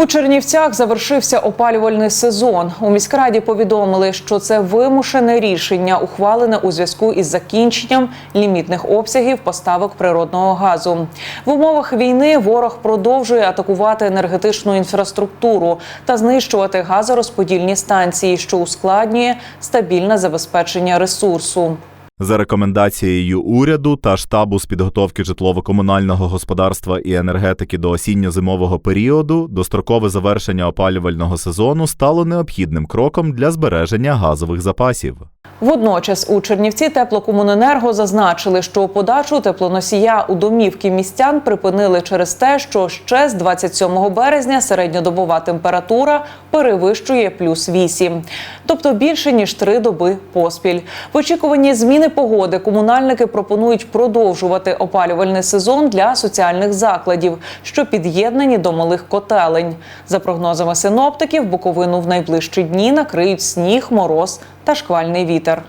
У Чернівцях завершився опалювальний сезон. У міськраді повідомили, що це вимушене рішення, ухвалене у зв'язку із закінченням лімітних обсягів поставок природного газу. В умовах війни ворог продовжує атакувати енергетичну інфраструктуру та знищувати газорозподільні станції, що ускладнює стабільне забезпечення ресурсу. За рекомендацією уряду та штабу з підготовки житлово-комунального господарства і енергетики до осінньо-зимового періоду, дострокове завершення опалювального сезону стало необхідним кроком для збереження газових запасів. Водночас у Чернівці теплокомуненерго зазначили, що подачу теплоносія у домівки містян припинили через те, що ще з 27 березня середньодобова температура перевищує плюс 8, тобто більше ніж три доби поспіль. В очікуванні зміни погоди комунальники пропонують продовжувати опалювальний сезон для соціальних закладів, що під'єднані до малих котелень. За прогнозами синоптиків, Буковину в найближчі дні накриють сніг, мороз та шквальний вітер.